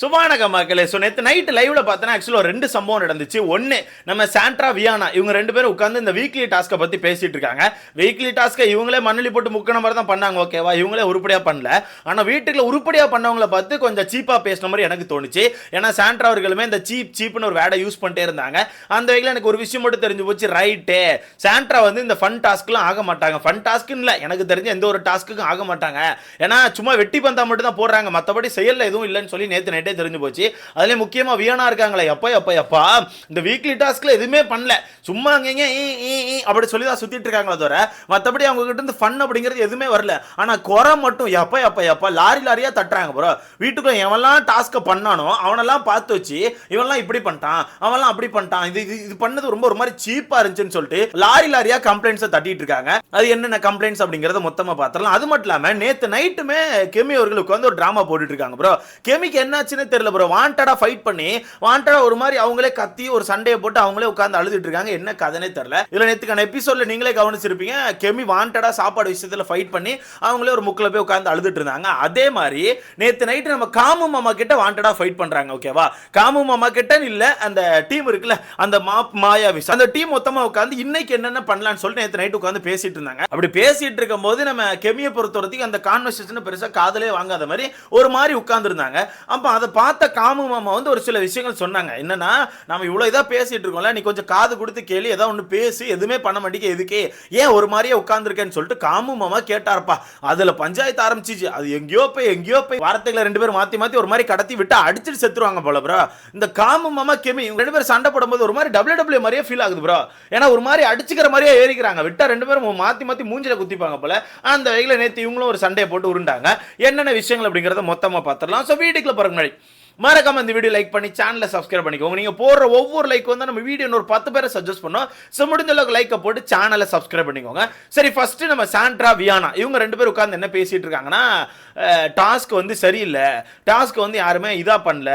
சுபானக மக்களே ஸோ நேற்று நைட்டு லைவ்ல பார்த்தோன்னா ஆக்சுவலாக ரெண்டு சம்பவம் நடந்துச்சு. ஒன்று நம்ம சாண்ட்ரா வியானா இவங்க ரெண்டு பேரும் உட்காந்து இந்த வீக்லி டாஸ்க்கை பற்றி பேசிட்டு இருக்காங்க. வீக்லி டாஸ்க்கை இவங்களே மண்ணலி போட்டு முக்கின மாதிரி தான் பண்ணாங்க ஓகேவா இவங்களே உருப்படியாக பண்ணல. ஆனால் வீட்டுக்குள்ள உருப்படியாக பண்ணவங்கள பார்த்து கொஞ்சம் சீப்பாக பேசின மாதிரி எனக்கு தோணுச்சு. ஏன்னா சாண்ட்ரா அவர்களுமே இந்த சீப் சீப்னு ஒரு வேடை யூஸ் பண்ணிட்டே இருந்தாங்க. அந்த வகையில் எனக்கு ஒரு விஷயம் மட்டும் தெரிஞ்சு போச்சு ரைட்டு சாண்ட்ரா வந்து இந்த ஃபன் டாஸ்க்லாம் ஆக மாட்டாங்க. ஃபன் டாஸ்க்குன்னு இல்லை எனக்கு தெரிஞ்ச எந்த ஒரு டாஸ்க்குக்கும் ஆக மாட்டாங்க. ஏன்னா சும்மா வெட்டி பந்தா மட்டும் தான் போடுறாங்க. மற்றபடி செயலில் எதுவும் இல்லைன்னு சொல்லி நேற்று நைட்டு தெரிஞ்சு போச்சு அதுலேயே முக்கியமாக வியானா இருக்காங்களே. எப்போ எப்போ எப்பா? இந்த வீக்லி டாஸ்க்கில் எதுவுமே பண்ணல. சும்மா அங்கேங்க ஈ, ஈ, ஈ அப்படி சொல்லி தான் சுற்றிட்டு இருக்காங்களே தவிர மற்றபடி அவங்ககிட்ட இருந்து ஃபன் அப்படிங்கிறது எதுவுமே வரல. ஆனால் குறை மட்டும் எப்போ எப்போ எப்போ? லாரி லாரியாக தட்டுறாங்க ப்ரோ வீட்டுக்குள்ள எவன்லாம் டாஸ்க்கை பண்ணானோ அவனெல்லாம் பார்த்து வச்சு இவன்லாம் இப்படி பண்ணிட்டான் அவன்லாம் அப்படி பண்ணிட்டான். இது இது இது பண்ணது ரொம்ப ஒரு மாதிரி சீப்பாக இருந்துச்சுன்னு சொல்லிட்டு லாரி லாரியாக கம்ப்ளைண்ட்ஸை தட்டிட்டு இருக்காங்க. அது என்னென்ன கம்ப்ளைண்ட்ஸ் அப்படிங்கிறத மொத்தமாக பார்த்துடலாம். அது மட்டும் இல்லாமல் நேற்று நைட்டுமே கெமி அவர்களுக்கு வந்து ஒரு ட்ராமா போட்டுட்டு இருக்காங்க ப்ரோ கெமிக்கு என்னாச்சுன்னு தெரியல ப்ரோ வாண்டடா ஃபைட் பண்ணி வாண்டடா ஒரு மாதிரி அவங்களே கத்தி ஒரு சண்டையை போட்டு அவங்களே உட்காந்து அழுதுட்டு இருக்காங்க. என்ன கதைனே தெரியல. இதுல நேத்துக்கான எபிசோட்ல நீங்களே கவனிச்சிருப்பீங்க. கெமி வாண்டடா சாப்பாடு விஷயத்துல ஃபைட் பண்ணி அவங்களே ஒரு முக்கில் போய் உட்காந்து அழுதுட்டு இருந்தாங்க. அதே மாதிரி நேத்து நைட்டு நம்ம காமு மாமா கிட்ட வாண்டடா ஃபைட் பண்றாங்க ஓகேவா காமு மாமா கிட்ட இல்ல அந்த டீம் இருக்குல்ல அந்த மாப் விஷயம் அந்த டீம் மொத்தமா உட்காந்து இன்னைக்கு என்னென்ன பண்ணலாம்னு சொல்லிட்டு நேற்று நைட்டு உட்காந்து பேசிட்டு இருந்தாங்க. அப்படி பேசிட்டு இருக்கும் போது நம்ம கெமியை பொறுத்த வரைக்கும் அந்த கான்வர்சேஷன் பெருசா காதலே வாங்காத மாதிரி ஒரு மாதிரி உட்காந்துருந்தாங்க அப்போ அதை பார்த்த காமு மாமா வந்து ஒரு சில விஷயங்கள் சொன்னாங்க. என்னன்னா நம்ம இவ்வளோ இதாக பேசிட்டு இருக்கோம்ல நீ கொஞ்சம் காது கொடுத்து கேளு ஏதாவது ஒன்று பேசி எதுவுமே பண்ண மாட்டேங்க எதுக்கே? ஏன் ஒரு மாதிரியே உட்காந்துருக்கேன்னு சொல்லிட்டு காமு மாமா கேட்டாருப்பா. அதில் பஞ்சாயத்து ஆரம்பிச்சிச்சு. அது எங்கேயோ போய் எங்கேயோ போய் வார்த்தைகளை ரெண்டு பேரும் மாற்றி மாற்றி ஒரு மாதிரி கடத்தி விட்டு அடிச்சுட்டு செத்துருவாங்க போல ப்ரோ இந்த காமு மாமா கெமி இவங்க ரெண்டு பேரும் சண்டை போடும்போது ஒரு மாதிரி டபிள்யூ டபிள்யூ மாதிரியே ஃபீல் ஆகுது ப்ரோ ஏன்னா ஒரு மாதிரி அடிச்சுக்கிற மாதிரியே ஏறிக்கிறாங்க. விட்டா ரெண்டு பேரும் மாற்றி மாற்றி மூஞ்சில குத்திப்பாங்க போல. அந்த வகையில் நேற்று இவங்களும் ஒரு சண்டையை போட்டு உருண்டாங்க. என்னென்ன விஷயங்கள் அப்படிங்கிறத மொத்தமாக பார்த்துடலாம். ஸோ வீட்டுக்குள்ள போற முன்னாடி மறக்காம இந்த வீடியோ லைக் பண்ணி சேனலை சப்ஸ்கிரைப் பண்ணிக்கோங்க. நீங்க போடுற ஒவ்வொரு லைக் வந்து நம்ம வீடியோ ஒரு பத்து பேரை சஜஸ்ட் பண்ணோம். ஸோ முடிஞ்ச அளவுக்கு லைக்கை போட்டு சேனலை சப்ஸ்கிரைப் பண்ணிக்கோங்க. சரி ஃபர்ஸ்ட் நம்ம சாண்ட்ரா வியானா இவங்க ரெண்டு பேரும் உட்காந்து என்ன பேசிட்டு இருக்காங்கன்னா டாஸ்க் வந்து சரியில்லை. டாஸ்க் வந்து யாருமே இதாக பண்ணல.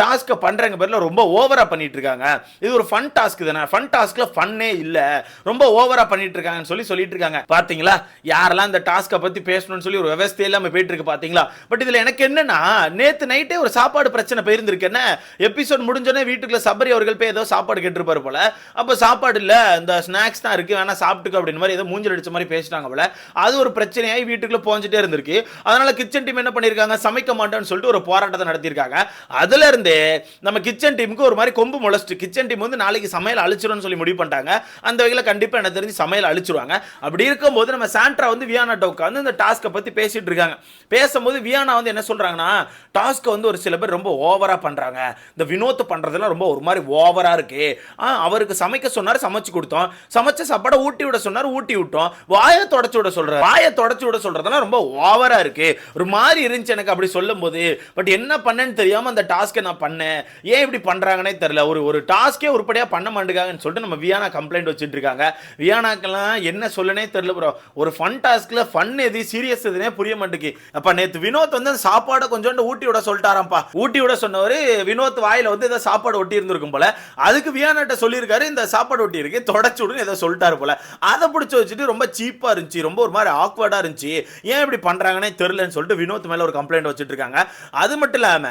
டாஸ்க்கை பண்ணுறங்க பேரில் ரொம்ப ஓவராக பண்ணிட்டு இருக்காங்க இது ஒரு ஃபன் டாஸ்க் தானே. ஃபன் டாஸ்க்கில் ஃபன்னே இல்லை. ரொம்ப ஓவராக பண்ணிட்டு இருக்காங்கன்னு சொல்லி சொல்லிட்டு இருக்காங்க பார்த்தீங்களா யாரெல்லாம் இந்த டாஸ்க்கை பற்றி பேசணும்னு சொல்லி ஒரு விவசாயம் நம்ம போயிட்டு இருக்கு பார்த்தீங்களா பட் இதில் எனக்கு என்னன்னா நேற்று நைட்டே ஒரு சாப்பாடு பிரச்சனை போயிருந்திருக்கு. என்ன? எபிசோட் முடிஞ்சோடனே வீட்டுக்குள்ள சபரி அவர்கள் போய் ஏதோ சாப்பாடு கேட்டிருப்பாரு போல. அப்போ சாப்பாடு இல்லை இந்த ஸ்நாக்ஸ் தான் இருக்குது வேணா சாப்பிட்டுக்க அப்படின்னு மாதிரி ஏதோ மூஞ்சல் அடிச்ச மாதிரி பேசிட்டாங்க போல. அது ஒரு பிரச்சனையாகி வீட்டுக்குள்ளே போஞ்சிட்டே இருந்திருக்கு. அதனால கிச்சன் டீம் என்ன பண்ணிருக்காங்க? சமைக்க மாட்டேன்னு சொல்லிட்டு ஒரு போராட்டத்தை நடத்தியிருக்காங்க. அதுல இருந்து நம்ம கிச்சன் டீமுக்கு ஒரு மாதிரி கொம்பு முளைச்சிட்டு கிச்சன் டீம் வந்து நாளைக்கு சமையல் அழிச்சிரும்னு சொல்லி முடிவு பண்ணிட்டாங்க. அந்த வகையில் கண்டிப்பாக எனக்கு தெரிஞ்சு சமையல் அழிச்சிருவாங்க. அப்படி இருக்கும்போது நம்ம சாண்ட்ரா வந்து வியானாட்ட உட்காந்து இந்த டாஸ்க்கை பற்றி பேசிட்டு இருக்காங்க. பேசும்போது வியானா வந்து என்ன சொல்கிறாங்கன்னா டாஸ்க்கை வந்து ஒரு சில பேர் ரொம்ப ஓவராக பண்ணுறாங்க இந்த வினோத் பண்ணுறதுலாம் ரொம்ப ஒரு மாதிரி ஓவராக இருக்கு. ஆ, அவருக்கு சமைக்க சொன்னார் சமைச்சு கொடுத்தோம். சமைச்ச சாப்பாடை ஊட்டி விட சொன்னார் ஊட்டி விட்டோம். வாயை தொடச்சி விட சொல்கிறார் வாயை தொடச்சு விட சொல்கிறதுலாம் ரொம்ப ஓவராக இருக்குது ஒரு மாதிரி இருந்துச்சு எனக்கு அப்படி சொல்லும்போது. பட் என்ன பண்ணேன்னு தெரியாம அந்த டாஸ்க்கை நான் பண்ணேன். ஏன் இப்படி பண்றாங்கன்னே தெரியல. ஒரு ஒரு டாஸ்க்கே உருப்படியா பண்ண மாட்டேங்காங்கன்னு சொல்லிட்டு நம்ம வியானா கம்ப்ளைண்ட் வச்சுட்டு இருக்காங்க வியானாக்கெல்லாம் என்ன சொல்லனே தெரியல ப்ரோ ஒரு ஃபன் டாஸ்க்ல ஃபன் எது சீரியஸ் எதுனே புரிய மாட்டேங்குது. அப்போ நேத்து வினோத் வந்து அந்த சாப்பாடை கொஞ்சோண்டு ஊட்டி விட சொல்லிட்டாராம்ப்பா. ஊட்டி விட சொன்னவர் வினோத் வாயில வந்து ஏதோ சாப்பாடு ஒட்டி இருந்திருக்கும் போல. அதுக்கு வியானாட்ட சொல்லியிருக்காரு இந்த சாப்பாடு ஒட்டி இருக்கு தொடச்சு விடுன்னு ஏதோ சொல்லிட்டாரு போல. அதை பிடிச்சி வச்சுட்டு ரொம்ப சீப்பா இருந்துச்சு. ரொம்ப ஒரு மாதிரி ஆக்வர்டாக இருந்துச்சு. ஏன் இப்படி பண்றாங்கன்னே இல்லைன்னு சொல்லிட்டு வினோத் மேல ஒரு கம்ப்ளைண்ட் வச்சுட்டு இருக்காங்க. அது மட்டும் இல்லாம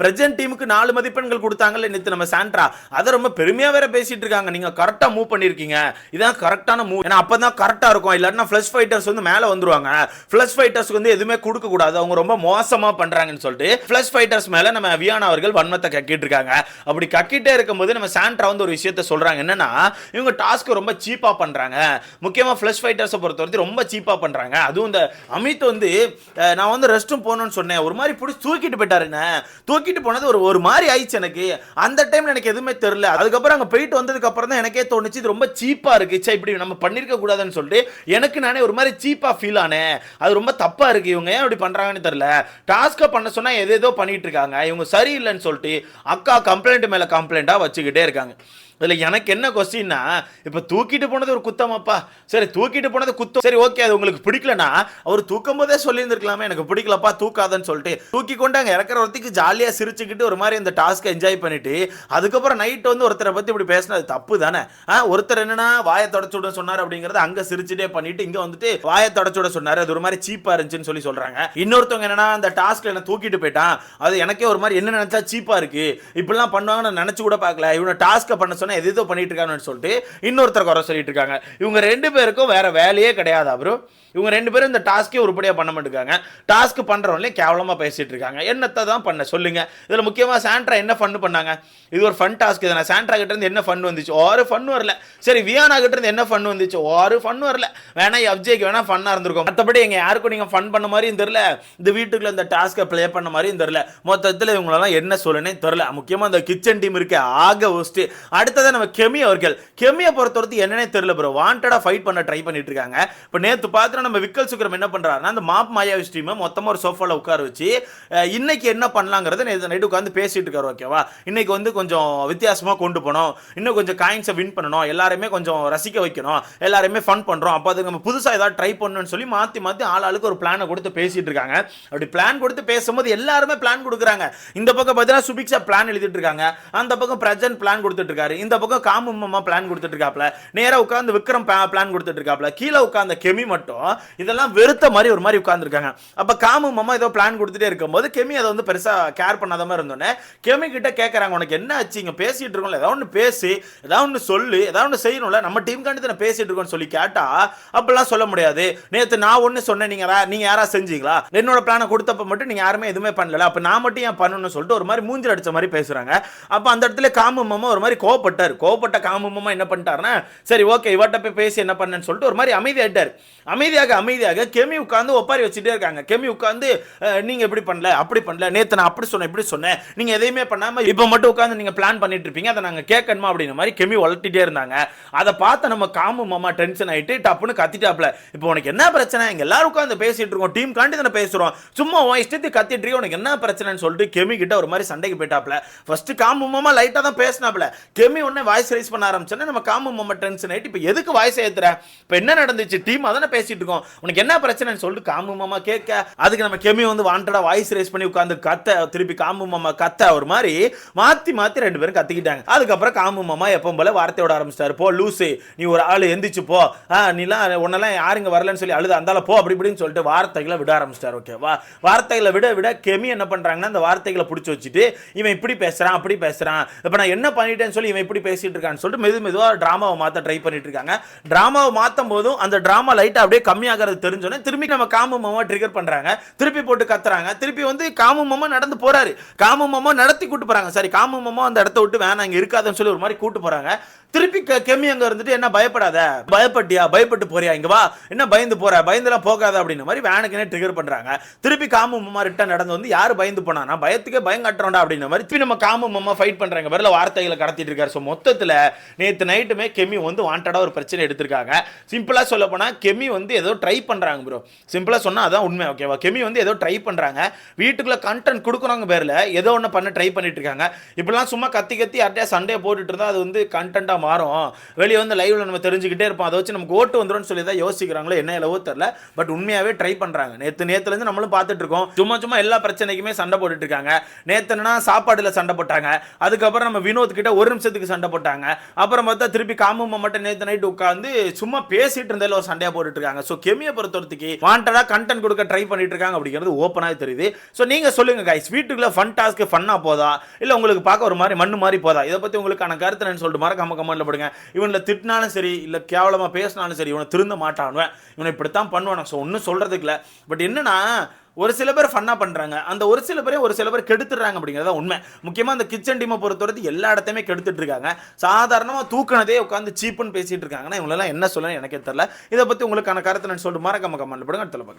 பிரசன்ட் டீமுக்கு நாலு மதிப்பெண்கள் கொடுத்தாங்கல்ல நேற்று நம்ம சாண்ட்ரா. அதை ரொம்ப பெருமையாக வேற பேசிட்டு இருக்காங்க. நீங்கள் கரெக்டா மூவ் பண்ணியிருக்கீங்க இதான் கரெக்டான மூவ் ஏன்னா அப்பதான் கரெக்டா இருக்கும். இல்லாட்டினா ஃப்ளஷ் ஃபைட்டர்ஸ் வந்து மேலே வந்துருவாங்க. ஃப்ளஷ் ஃபைட்டர்ஸ்க்கு வந்து எதுவுமே கொடுக்கக்கூடாது அவங்க ரொம்ப மோசமா பண்றாங்கன்னு சொல்லிட்டு ஃபிளஷ் ஃபைட்டர்ஸ் மேல நம்ம வியானா அவர்கள் வன்மத்தை கக்கிட்டு இருக்காங்க. அப்படி கக்கிட்டே இருக்கும்போது நம்ம சாண்ட்ரா வந்து ஒரு விஷயத்த சொல்றாங்க. என்னன்னா இவங்க டாஸ்க்கு ரொம்ப சீப்பா பண்றாங்க. முக்கியமா ஃப்ளஷ் ஃபைட்டர்ஸை பொறுத்த வரைக்கும் ரொம்ப சீப்பா பண்றாங்க. அதுவும் இந்த அமித் வந்து நான் வந்து ரெஸ்ட் ரூம் போகணும்னு சொன்னேன். ஒரு மாதிரி பிடிச்சி தூக்கிட்டு போயிட்டாருண்ணே தூக்கிட்டு போனது ஒரு ஒரு மாதிரி ஆயிடுச்சு எனக்கு. அந்த டைம்ல எனக்கு எதுவுமே தெரில அதுக்கப்புறம் அங்கே போயிட்டு வந்ததுக்கப்புறம் தான் எனக்கே தோணுச்சு இது ரொம்ப சீப்பாக இருக்கு. சே இப்படி நம்ம பண்ணியிருக்க கூடாதுன்னு சொல்லிட்டு எனக்கு நானே ஒரு மாதிரி சீப்பாக ஃபீல் ஆனேன். அது ரொம்ப தப்பாக இருக்கு. இவங்க ஏன் இப்படி பண்ணுறாங்கன்னு தெரில டாஸ்க்கை பண்ண சொன்னால் எதேதோ பண்ணிட்டு இருக்காங்க. இவங்க சரியில்லைன்னு சொல்லிட்டு அக்கா கம்ப்ளைண்ட் மேலே கம்ப்ளைண்ட்டாக வச்சுக்கிட்டே இருக்காங்க. இதில் எனக்கு என்ன கொஸ்டின்னா இப்போ தூக்கிட்டு போனது ஒரு குத்தமாப்பா சரி தூக்கிட்டு போனது குத்தம். சரி ஓகே அது உங்களுக்கு பிடிக்கலனா அவர் தூக்கும் போதே சொல்லியிருந்திருக்கலாமே எனக்கு பிடிக்கலப்பா தூக்காதன்னு சொல்லிட்டு. தூக்கி கொண்டு அங்கே இறக்குற ஒருத்திக்கு ஜாலியாக சிரிச்சுக்கிட்டு ஒரு மாதிரி இந்த டாஸ்க்கை என்ஜாய் பண்ணிட்டு அதுக்கப்புறம் நைட் வந்து ஒருத்தரை பற்றி இப்படி பேசினது தப்பு தானே? ஆ ஒருத்தர் என்னன்னா வாயை தொடச்சு விட சொன்னார் அப்படிங்கிறத அங்கே சிரிச்சுட்டே பண்ணிட்டு இங்கே வந்துட்டு வாயை தொடச்சு விட சொன்னார். அது ஒரு மாதிரி சீப்பாக இருந்துச்சுன்னு சொல்லி சொல்கிறாங்க இன்னொருத்தவங்க என்னன்னா அந்த டாஸ்க்கில் என்ன தூக்கிட்டு போயிட்டான். அது எனக்கே ஒரு மாதிரி என்ன நினச்சா சீப்பாக இருக்கு. இப்படிலாம் பண்ணுவாங்கன்னு நினச்சி கூட பார்க்கல. இவனை டாஸ்க்கை பண்ண சொன்னா எது எதோ பண்ணிட்டு இருக்காங்கன்னு சொல்லிட்டு இன்னொருத்தர் குறை சொல்லிட்டு இருக்காங்க இவங்க ரெண்டு பேருக்கும் வேற வேலையே கிடையாது அப்புறம் இவங்க ரெண்டு பேரும் இந்த டாஸ்க்கே உருப்படியாக பண்ண மாட்டேங்காங்க டாஸ்க் பண்ணுறவங்களே கேவலமாக பேசிட்டு இருக்காங்க என்னத்தை தான் பண்ண சொல்லுங்க. இதில் முக்கியமாக சாண்ட்ரா என்ன ஃபன் பண்ணாங்க? இது ஒரு ஃபன் டாஸ்க் தானே. சாண்ட்ரா கிட்ட இருந்து என்ன ஃபன் வந்துச்சு? ஒரு ஃபன் வரல. சரி வியானா கிட்ட இருந்து என்ன ஃபன் வந்துச்சு? ஒரு ஃபன் வரல. வேணா எஃப்ஜேக்கு வேணா ஃபன்னாக இருந்திருக்கும். மற்றபடி எங்க யாருக்கும் நீங்கள் ஃபன் பண்ண மாதிரியும் தெரில இந்த வீட்டுக்குள்ள இந்த டாஸ்க்கை ப்ளே பண்ண மாதிரியும் தெரில மொத்தத்தில் இவங்களெல்லாம் என்ன சொல்லனே தெரில முக்கியமாக இந்த கிச்சன் டீம் இருக்க. ஆக ஒஸ்ட்டு அடுத்தது நம்ம கெமி அவர்கள். கெமியை பொறுத்தவரைக்கும் என்னன்னே தெரியல ப்ரோ வாண்டடாக ஃபைட் பண்ண ட்ரை பண்ணிட்டு இருக்காங்க. இப்போ நேற்று பார்த்துட்டு நம்ம விக்கல் சுக்ரம் என்ன பண்ணுறாருன்னா அந்த மாப் மாயாவி ஸ்ட்ரீமை மொத்தமாக ஒரு சோஃபாவில் உட்கார வச்சு இன்னைக்கு என்ன பண்ணலாங்கிறத நேற்று நைட்டு உட்காந்து பேசிட்டு இருக்காரு ஓகேவா இன்னைக்கு வந்து கொஞ்சம் வித்தியாசமாக கொண்டு போகணும் இன்னும் கொஞ்சம் காயின்ஸை வின் பண்ணணும். எல்லாருமே கொஞ்சம் ரசிக்க வைக்கணும். எல்லாருமே ஃபன் பண்ணுறோம் அப்போ அதுக்கு நம்ம புதுசாக ஏதாவது ட்ரை பண்ணணும்னு சொல்லி மாற்றி மாற்றி ஆள் ஆளுக்கு ஒரு பிளானை கொடுத்து பேசிட்டு இருக்காங்க. அப்படி பிளான் கொடுத்து பேசும்போது எல்லாருமே பிளான் கொடுக்குறாங்க. இந்த பக்கம் பார்த்தீங்கன்னா சுபிக்ஷா பிளான் எழுதிட்டு இருக்காங்க. அந்த பக்கம் பிரஜன் பிளான் கொடுத்துட்டு இருக்காரு. இந்த பக்கம் காமும்மா பிளான் கொடுத்துட்டு இருக்காப்ல உட்காந்து விக்ரம் பிளான் கொடுத்துட்டு இருக்காப்ல கீழே உட்காந்த கெமி மட்டும் இதெல்லாம் வெறுத்த மாதிரி ஒரு மாதிரி உட்காந்துருக்காங்க அப்போ காமு மாமா ஏதோ பிளான் கொடுத்துட்டே இருக்கும்போது கெமி அதை வந்து பெருசாக கேர் பண்ணாத மாதிரி இருந்தோன்னே கெமி கிட்ட கேட்குறாங்க உனக்கு என்ன ஆச்சு? இங்கே பேசிகிட்டு இருக்கோம்ல. ஏதாவது ஒன்று பேசி. ஏதாவது ஒன்று சொல்லு. ஏதாவது ஒன்று செய்யணும்ல. நம்ம டீம் காண்டி தானே பேசிகிட்டு இருக்கோம்னு சொல்லி கேட்டால் அப்பெல்லாம் சொல்ல முடியாது. நேற்று நான் ஒன்று சொன்னேன். நீங்கள் யாரா- நீங்க செஞ்சீங்களா? என்னோட பிளானை கொடுத்தப்ப மட்டும் நீங்கள் யாருமே எதுவுமே பண்ணல அப்போ நான் மட்டும் ஏன் பண்ணணும்னு சொல்லிட்டு ஒரு மாதிரி மூஞ்சில் அடித்த மாதிரி பேசுகிறாங்க அப்போ அந்த இடத்துல காமு மாமா ஒரு மாதிரி கோவப்பட்டார். கோவப்பட்ட காமமாக என்ன பண்ணிட்டாருன்னா சரி ஓகே இவர்கிட்ட போய் பேசி என்ன பண்ணேன்னு சொல்லிட்டு ஒரு மாதிரி அமைதியாகிட்டார் அமைதியாக அமைதியாக கெமி உட்காந்து ஒப்பாரி வச்சுட்டே இருக்காங்க. கெமி உட்காந்து நீங்கள் நீங்க எப்படி பண்ணல அப்படி பண்ணல நேத்து நான் அப்படி சொன்னேன் இப்படி சொன்னேன். நீங்க எதையுமே பண்ணாம இப்போ மட்டும் உட்காந்து நீங்க பிளான் பண்ணிட்டு இருப்பீங்க. அதை நாங்க கேட்கணுமா? அப்படின்ற மாதிரி கெமி வளர்த்திட்டே இருந்தாங்க. அதை பார்த்து நம்ம காமு மாமா டென்ஷன் ஆயிட்டு டப்புன்னு கத்திட்டாப்ல இப்போ உனக்கு என்ன பிரச்சனை? இங்கே எல்லாரும் உட்காந்து பேசிட்டு இருக்கோம். டீம் காண்டி தானே பேசுகிறோம் சும்மா உன் இஷ்டத்துக்கு கத்திட்டு இருக்கோம் உனக்கு என்ன பிரச்சனைன்னு சொல்லிட்டு கெமி கிட்ட ஒரு மாதிரி சண்டைக்கு போயிட்டாப்ல ஃபர்ஸ்ட் காமு மாமா லைட்டா தான் பேசினாப்ல கெமி உடனே வாய்ஸ் ரைஸ் பண்ண ஆரம்பிச்சோன்னா நம்ம காமு மொமெண்ட் டென்ஷன் ஆயிட்டு இப்போ எதுக்கு வாய்ஸ் ஏத்துற? இப்போ என்ன நடந்துச்சு? டீம் அதானே பேசிட்டு இருக்கோம். உனக்கு என்ன பிரச்சனைன்னு சொல்லிட்டு காமு மாமா கேட்க அதுக்கு நம்ம கெமி வந்து வாண்டடா வாய்ஸ் ரைஸ் பண்ணி உட்காந்து கத்த திருப்பி காமு மாமா கத்த ஒரு மாதிரி மாத்தி மாத்தி ரெண்டு பேரும் கத்திக்கிட்டாங்க. அதுக்கப்புறம் காமு மாமா எப்பவும் போல வார்த்தையோட ஆரம்பிச்சிட்டாரு. போ லூசு நீ ஒரு ஆள் எந்திரிச்சு போ. நீலாம் உன்னெல்லாம் யாருங்க வரலன்னு சொல்லி அழுது. அந்தால போ அப்படி இப்படின்னு சொல்லிட்டு வார்த்தைகளை விட ஆரம்பிச்சிட்டாரு. ஓகேவா வார்த்தைகளை விட விட கெமி என்ன பண்றாங்கன்னா அந்த வார்த்தைகளை பிடிச்சி வச்சுட்டு இவன் இப்படி பேசுறான் அப்படி பேசுறான். இப்போ நான் என்ன பண்ணிட்டேன்னு சொல்லி இவன் எப்படி பேசிட்டு இருக்கான்னு சொல்லிட்டு மெது மெதுவா டிராமாவை மாத்த ட்ரை பண்ணிட்டு இருக்காங்க. டிராமாவை மாத்தும் போதும் அந்த ட்ராமா லைட்டா அப்படியே கம்மியாகிறது தெரிஞ்சோன்னே திரும்பி நம்ம காமு மாமா ட்ரிகர் பண்றாங்க. திருப்பி போட்டு கத்துறாங்க. திருப்பி வந்து காமு மாமா நடந்து போறாரு. காமு மாமா நடத்தி கூட்டு போறாங்க. சரி காமு மாமா அந்த இடத்த விட்டு வேணாம் இங்கே இருக்காதுன்னு சொல்லி ஒரு மாதிரி கூட்டு போறாங்க. திருப்பி கெமி அங்க இருந்துட்டு என்ன பயப்படாத. பயப்பட்டியா? பயப்பட்டு போறியா? இங்க வா. என்ன பயந்து போற? பயந்துலாம் போகாத அப்படின்ற மாதிரி வேனுக்குனே ட்ரிகர் பண்றாங்க. திருப்பி காமு மாமா ரிட்டன் நடந்து வந்து யாரு பயந்து போனானா பயத்துக்கே பயம் கட்டுறோம்டா அப்படின்ற மாதிரி திருப்பி நம்ம காமு மாமா ஃபைட் பண்றாங்க. வரல வார்த்தைகளை கடத்திட்டு இருக்காரு ஸோ மொத்தத்தில் நேற்று நைட்டுமே கெமி வந்து வாண்டடாக ஒரு பிரச்சனை எடுத்திருக்காங்க. சிம்பிளாக சொல்ல போனால் கெமி வந்து ஏதோ ட்ரை பண்ணுறாங்க ப்ரோ சிம்பிளாக சொன்னால் அதான் உண்மை ஓகேவா கெமி வந்து ஏதோ ட்ரை பண்ணுறாங்க வீட்டுக்குள்ளே கண்டென்ட் கொடுக்குறாங்க பேரில் ஏதோ ஒன்று பண்ண ட்ரை பண்ணிட்டு இருக்காங்க. இப்படிலாம் சும்மா கத்தி கத்தி யார்ட்டையா சண்டே போட்டுட்டு இருந்தால் அது வந்து கண்டென்ட்டாக மாறும். வெளியே வந்து லைவில் நம்ம தெரிஞ்சுக்கிட்டே இருப்போம். அதை வச்சு நமக்கு ஓட்டு வந்துடும் சொல்லி தான் யோசிக்கிறாங்களோ என்ன எவ்வளவோ தெரியல. பட் உண்மையாகவே ட்ரை பண்ணுறாங்க நேற்று நேற்றுலேருந்து நம்மளும் பார்த்துட்டு இருக்கோம். சும்மா சும்மா எல்லா பிரச்சனைக்குமே சண்டை போட்டுட்டு இருக்காங்க. நேற்றுனா என்னன்னா சாப்பாடுல சண்டை போட்டாங்க. அதுக்கப்புறம் நம்ம வினோத் கிட்ட ஒரு நிமிஷத்துக்கு சண்டை போட்டாங்க. அப்புறம் பார்த்தா திருப்பி காமு மட்டும் நேத்து நைட் உட்காந்து சும்மா பேசிட்டு இருந்தால ஒரு சண்டையா போட்டுட்டு இருக்காங்க ஸோ கெமியை பொறுத்தவரைக்கு வாண்டடா கண்டென்ட் கொடுக்க ட்ரை பண்ணிட்டு இருக்காங்க அப்படிங்கிறது ஓப்பனாக தெரியுது. ஸோ நீங்க சொல்லுங்க கைஸ் வீட்டுக்குள்ள ஃபன் டாஸ்க்கு ஃபன்னா போதா? இல்லை உங்களுக்கு பார்க்க ஒரு மாதிரி மண்ணு மாதிரி போதா? இதை பத்தி உங்களுக்கான கருத்து என்னன்னு சொல்லிட்டு மறக்காம கமெண்ட்ல போடுங்க. இவனில் திட்டினாலும் சரி இல்லை கேவலமாக பேசினாலும் சரி இவனை திருந்த மாட்டானுவேன். இவனை இப்படித்தான் பண்ணுவான் ஸோ ஒன்றும் சொல்றதுக்கு இல்லை. பட் என்னன்னா ஒரு சில பேர் ஃபன்னாக பண்ணுறாங்க அந்த ஒரு சில பேரே ஒரு சில பேர் கெடுத்துடுறாங்க அப்படிங்கிறது தான் உண்மை. முக்கியமாக அந்த கிச்சன் டீமை பொறுத்தவரைக்கும் எல்லா இடத்தையுமே கெடுத்துட்டு இருக்காங்க. சாதாரணமாக தூக்குனதே உட்காந்து சீப்புன்னு பேசிகிட்டு இருக்காங்கன்னா இவங்களெல்லாம் என்ன சொல்லணும் எனக்கே தெரியல. இதை பற்றி உங்களுக்கான கருத்தை நான் சொல்லிட்டு மறக்காம கமெண்ட்ல போடுங்க. அடுத்த பார்க்கலாம்.